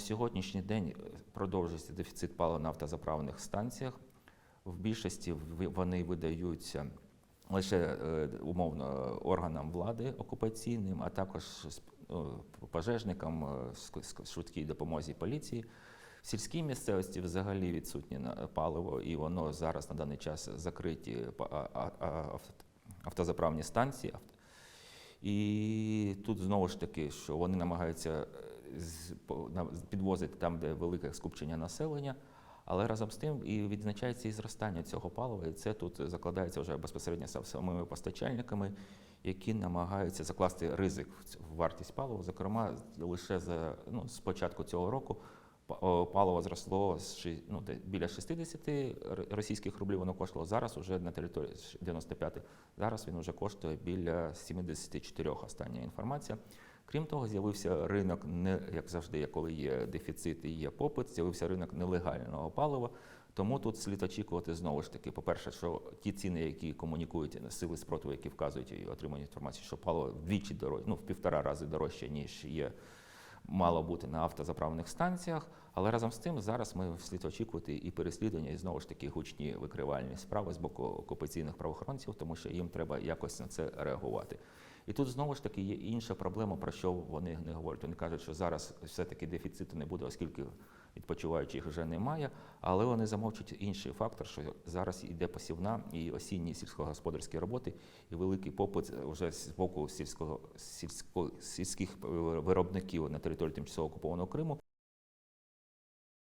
сьогоднішній день е, продовжується дефіцит палива на автозаправних станціях. В більшості вони видаються лише е, умовно органам влади окупаційним, а також ну, пожежникам, е, швидкій допомозі поліції. В сільській місцевості взагалі відсутнє паливо, і воно зараз на даний час закриті автозаправні станції. І тут знову ж таки, що вони намагаються підвозити там, де велике скупчення населення, але разом з тим і відзначається і зростання цього палива, і це тут закладається вже безпосередньо сам- самими постачальниками, які намагаються закласти ризик в вартість палива. Зокрема, лише за ну, з початку цього року паливо зросло з ну, біля 60 російських рублів. Воно коштувало зараз уже на території ш- 95 Зараз він вже коштує біля 74 остання інформація. Крім того, з'явився ринок, не як завжди, коли є дефіцит і є попит, з'явився ринок нелегального палива. Тому тут слід очікувати знову ж таки, по-перше, що ті ціни, які комунікують сили спротиву, які вказують і отримують інформацію, що паливо вдвічі дорожче, ну в півтора рази дорожче, ніж є мало бути на автозаправних станціях. Але разом з тим зараз ми слід очікувати і переслідування, і знову ж таки гучні викривальні справи з боку окупаційних правоохоронців, тому що їм треба якось на це реагувати. І тут знову ж таки є інша проблема, про що вони не говорять. Вони кажуть, що зараз все-таки дефіциту не буде, оскільки відпочиваючих вже немає. Але вони замовчують інший фактор, що зараз йде посівна і осінні сільськогосподарські роботи, і великий попит вже з боку сільського сільсько, сільських виробників на території тимчасово окупованого Криму.